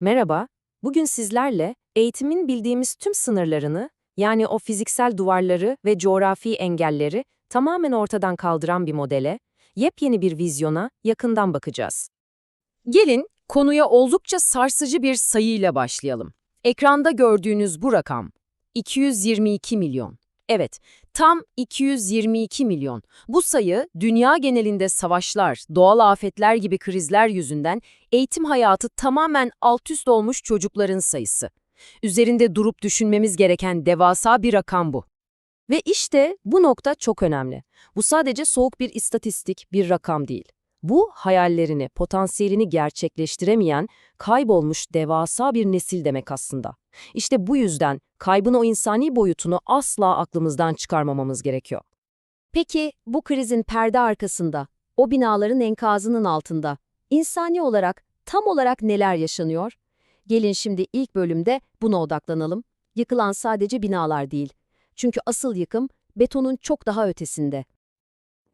Merhaba, bugün sizlerle eğitimin bildiğimiz tüm sınırlarını, yani o fiziksel duvarları ve coğrafi engelleri tamamen ortadan kaldıran bir modele, yepyeni bir vizyona yakından bakacağız. Gelin konuya oldukça sarsıcı bir sayıyla başlayalım. Ekranda gördüğünüz bu rakam 222 milyon. Evet, tam 222 milyon. Bu sayı dünya genelinde savaşlar, doğal afetler gibi krizler yüzünden eğitim hayatı tamamen alt üst olmuş çocukların sayısı. Üzerinde durup düşünmemiz gereken devasa bir rakam bu. Ve işte bu nokta çok önemli. Bu sadece soğuk bir istatistik, bir rakam değil. Bu hayallerini, potansiyelini gerçekleştiremeyen, kaybolmuş devasa bir nesil demek aslında. İşte bu yüzden kaybın o insani boyutunu asla aklımızdan çıkarmamamız gerekiyor. Peki bu krizin perde arkasında, o binaların enkazının altında, insani olarak tam olarak neler yaşanıyor? Gelin şimdi ilk bölümde buna odaklanalım. Yıkılan sadece binalar değil. Çünkü asıl yıkım betonun çok daha ötesinde.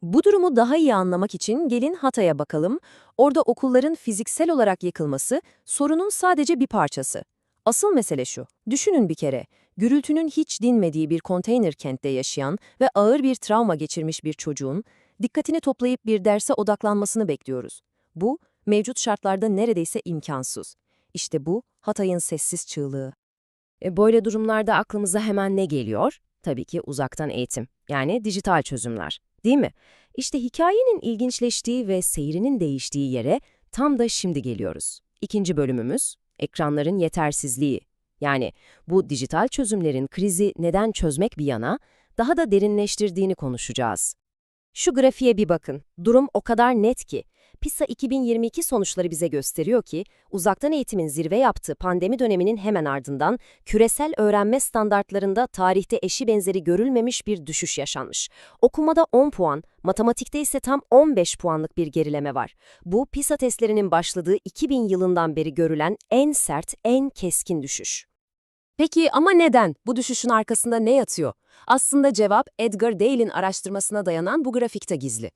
Bu durumu daha iyi anlamak için gelin Hatay'a bakalım. Orada okulların fiziksel olarak yıkılması sorunun sadece bir parçası. Asıl mesele şu, düşünün bir kere, gürültünün hiç dinmediği bir konteyner kentte yaşayan ve ağır bir travma geçirmiş bir çocuğun dikkatini toplayıp bir derse odaklanmasını bekliyoruz. Bu, mevcut şartlarda neredeyse imkansız. İşte bu, Hatay'ın sessiz çığlığı. E, böyle durumlarda aklımıza hemen ne geliyor? Tabii ki uzaktan eğitim, yani dijital çözümler, değil mi? İşte hikayenin ilginçleştiği ve seyrinin değiştiği yere tam da şimdi geliyoruz. İkinci bölümümüz, ekranların yetersizliği. Yani bu dijital çözümlerin krizi neden çözmek bir yana, daha da derinleştirdiğini konuşacağız. Şu grafiğe bir bakın. Durum o kadar net ki. PISA 2022 sonuçları bize gösteriyor ki, uzaktan eğitimin zirve yaptığı pandemi döneminin hemen ardından küresel öğrenme standartlarında tarihte eşi benzeri görülmemiş bir düşüş yaşanmış. Okumada 10 puan, matematikte ise tam 15 puanlık bir gerileme var. Bu PISA testlerinin başladığı 2000 yılından beri görülen en sert, en keskin düşüş. Peki ama neden? Bu düşüşün arkasında ne yatıyor? Aslında cevap Edgar Dale'in araştırmasına dayanan bu grafikte gizli.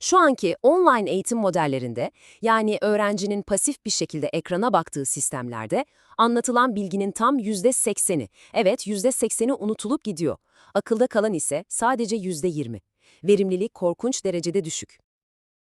Şu anki online eğitim modellerinde, yani öğrencinin pasif bir şekilde ekrana baktığı sistemlerde, anlatılan bilginin tam %80'i, evet %80'i unutulup gidiyor. Akılda kalan ise sadece %20. Verimlilik korkunç derecede düşük.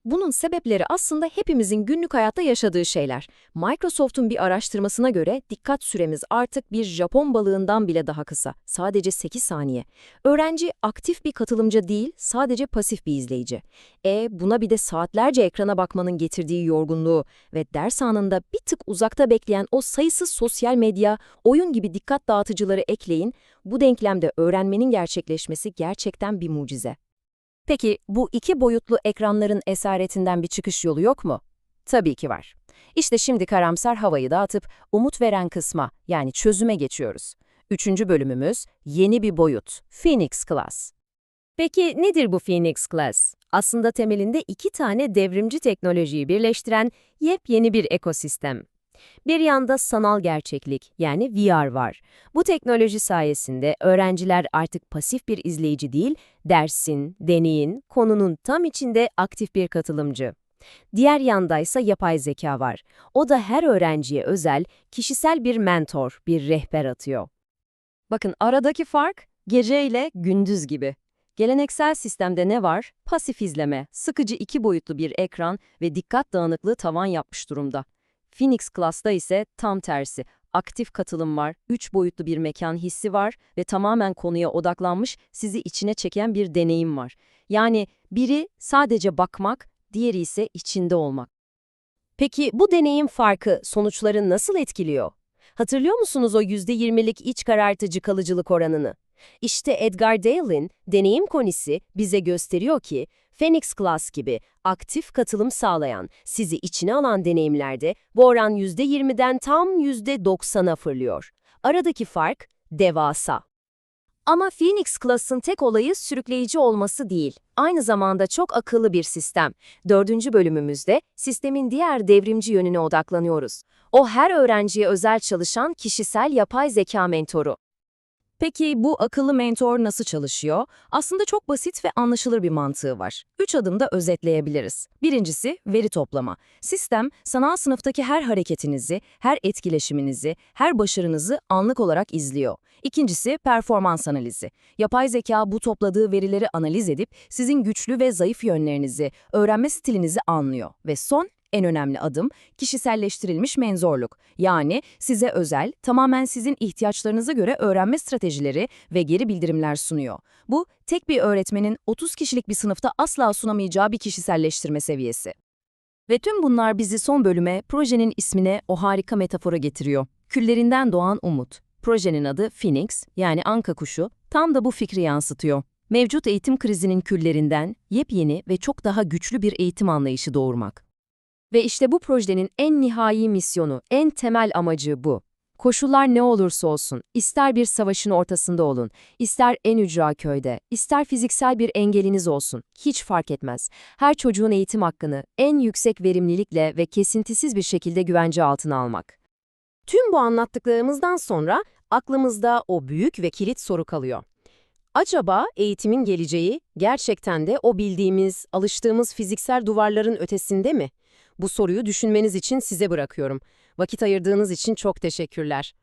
Bunun sebepleri aslında hepimizin günlük hayatta yaşadığı şeyler. Microsoft'un bir araştırmasına göre dikkat süremiz artık bir Japon balığından bile daha kısa. Sadece 8 saniye. Öğrenci aktif bir katılımcı değil, sadece pasif bir izleyici. E buna bir de saatlerce ekrana bakmanın getirdiği yorgunluğu ve ders anında bir tık uzakta bekleyen o sayısız sosyal medya, oyun gibi dikkat dağıtıcıları ekleyin. Bu denklemde öğrenmenin gerçekleşmesi gerçekten bir mucize. Peki bu iki boyutlu ekranların esaretinden bir çıkış yolu yok mu? Tabii ki var. İşte şimdi karamsar havayı dağıtıp umut veren kısma yani çözüme geçiyoruz. Üçüncü bölümümüz yeni bir boyut, Phoenix Class. Peki nedir bu Phoenix Class? Aslında temelinde iki tane devrimci teknolojiyi birleştiren yepyeni bir ekosistem. Bir yanda sanal gerçeklik yani VR var. Bu teknoloji sayesinde öğrenciler artık pasif bir izleyici değil, dersin, deneyin, konunun tam içinde aktif bir katılımcı. Diğer yandaysa yapay zeka var. O da her öğrenciye özel, kişisel bir mentor, bir rehber atıyor. Bakın aradaki fark gece ile gündüz gibi. Geleneksel sistemde ne var? Pasif izleme, sıkıcı iki boyutlu bir ekran ve dikkat dağınıklığı tavan yapmış durumda. Phoenix Class'ta ise tam tersi. Aktif katılım var, üç boyutlu bir mekan hissi var ve tamamen konuya odaklanmış, sizi içine çeken bir deneyim var. Yani biri sadece bakmak, diğeri ise içinde olmak. Peki bu deneyim farkı sonuçları nasıl etkiliyor? Hatırlıyor musunuz o %20'lik iç karartıcı kalıcılık oranını? İşte Edgar Dale'in deneyim konisi bize gösteriyor ki Phoenix Class gibi aktif katılım sağlayan, sizi içine alan deneyimlerde bu oran %20'den tam %90'a fırlıyor. Aradaki fark devasa. Ama Phoenix Class'ın tek olayı sürükleyici olması değil. Aynı zamanda çok akıllı bir sistem. Dördüncü bölümümüzde sistemin diğer devrimci yönüne odaklanıyoruz. O her öğrenciye özel çalışan kişisel yapay zeka mentoru. Peki bu akıllı mentor nasıl çalışıyor? Aslında çok basit ve anlaşılır bir mantığı var. Üç adımda özetleyebiliriz. Birincisi veri toplama. Sistem, sanal sınıftaki her hareketinizi, her etkileşiminizi, her başarınızı anlık olarak izliyor. İkincisi performans analizi. Yapay zeka bu topladığı verileri analiz edip sizin güçlü ve zayıf yönlerinizi, öğrenme stilinizi anlıyor. Ve son en önemli adım kişiselleştirilmiş menzorluk. Yani size özel, tamamen sizin ihtiyaçlarınıza göre öğrenme stratejileri ve geri bildirimler sunuyor. Bu, tek bir öğretmenin 30 kişilik bir sınıfta asla sunamayacağı bir kişiselleştirme seviyesi. Ve tüm bunlar bizi son bölüme, projenin ismine o harika metafora getiriyor. Küllerinden doğan umut. Projenin adı Phoenix, yani anka kuşu, tam da bu fikri yansıtıyor. Mevcut eğitim krizinin küllerinden yepyeni ve çok daha güçlü bir eğitim anlayışı doğurmak. Ve işte bu projenin en nihai misyonu, en temel amacı bu. Koşullar ne olursa olsun, ister bir savaşın ortasında olun, ister en ücra köyde, ister fiziksel bir engeliniz olsun, hiç fark etmez. Her çocuğun eğitim hakkını en yüksek verimlilikle ve kesintisiz bir şekilde güvence altına almak. Tüm bu anlattıklarımızdan sonra aklımızda o büyük ve kilit soru kalıyor. Acaba eğitimin geleceği gerçekten de o bildiğimiz, alıştığımız fiziksel duvarların ötesinde mi? Bu soruyu düşünmeniz için size bırakıyorum. Vakit ayırdığınız için çok teşekkürler.